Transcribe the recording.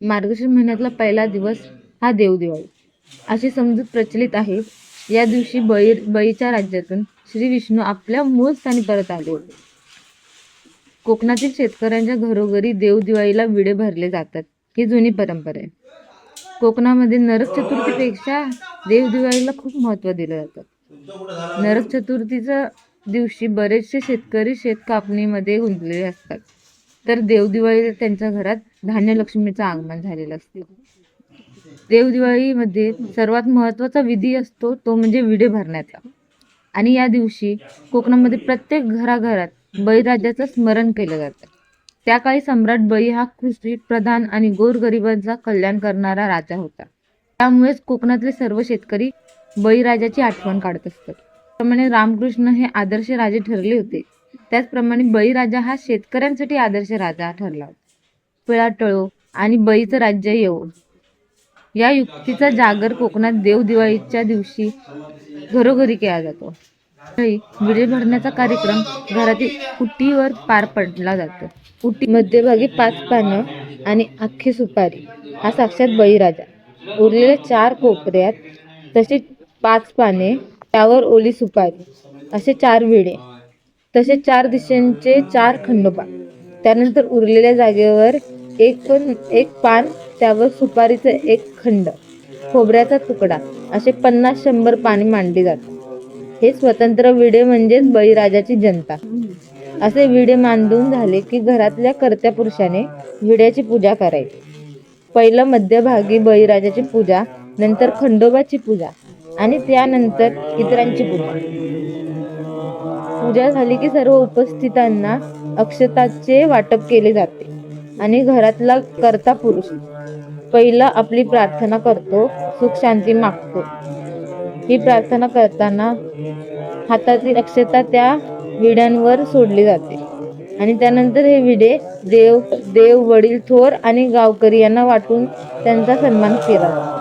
मार्गशीर्ष महिन्यातला पहिला दिवस हा देवदिवाळी अशी समजूत प्रचलित आहे. या दिवशी बळी बळीच्या राज्यातून श्री विष्णू आपल्या मूळ स्थानी परत आले. होते कोकणातील शेतकऱ्यांच्या घरोघरी देवदिवाळीला विडे भरले जातात. ही जुनी परंपरा आहे. कोकणामध्ये नरक चतुर्थीपेक्षा देवदिवाळीला खूप महत्त्व दिलं जातं. नरक चतुर्थीच्या दिवशी बरेचसे शेतकरी शेत कापणीमध्ये गुंतलेले असतात. तर देवदिवाळीला त्यांच्या घरात धान्यलक्ष्मीचं आगमन झालेलं असते. देवदिवाळीमध्ये सर्वात महत्त्वाचा विधी असतो तो म्हणजे विडे भरण्याचा. आणि या दिवशी कोकणामध्ये प्रत्येक घराघरात बळीराजाचं स्मरण केलं जातं. त्या काळी सम्राट बळी हा कृषी प्रधान आणि गोरगरिबांचा कल्याण करणारा राजा होता. त्यामुळेच कोकणातले सर्व शेतकरी बळीराजाची आठवण काढत असतात. त्यामुळे रामकृष्ण हे आदर्श राजे ठरले होते. त्याचप्रमाणे बळीराजा हा शेतकऱ्यांसाठी आदर्श राजा ठरला. होता पिळा टळो आणि बळीचं राज्य येऊ या युक्तीचा जागर कोकणात देवदिवाळीच्या दिवशी घरोघरी केला जातो. विडे भरण्याचा कार्यक्रम घरातील उटीवर पार पडला जातो. उटी मध्यभागी पाच पानं आणि अख्खी सुपारी. हा साक्षात बळीराजा उरलेल्या चार कोपऱ्यात तसे पाच पाने त्यावर ओली सुपारी असे चार विडे. तसे चार दिशांचे चार खंडोबा. त्यानंतर उरलेल्या जागेवर एक पण एक पान त्यावर सुपारीचं एक खंड खोबऱ्याचा तुकडा असे पन्नास शंभर पाने मांडली जातात. हे स्वतंत्र विडे म्हणजेच बळीराजाची जनता. असे विडे मांडून झाले की घरातल्या कर्त्या पुरुषाने विड्याची पूजा करायची. पहिलं मध्यभागी बळीराजाची पूजा नंतर खंडोबाची पूजा आणि त्यानंतर इतरांची पूजा. पूजा झाली की सर्व उपस्थितांना अक्षताचे वाटप केले जाते आणि घरातला कर्ता पुरुष पहिला आपली प्रार्थना करतो सुख शांती मागतो. ही प्रार्थना करताना हातातील अक्षता त्या विड्यांवर सोडली जाते आणि त्यानंतर हे विडे देव देव वडील थोर आणि गावकरी यांना वाटून त्यांचा सन्मान केला जातो.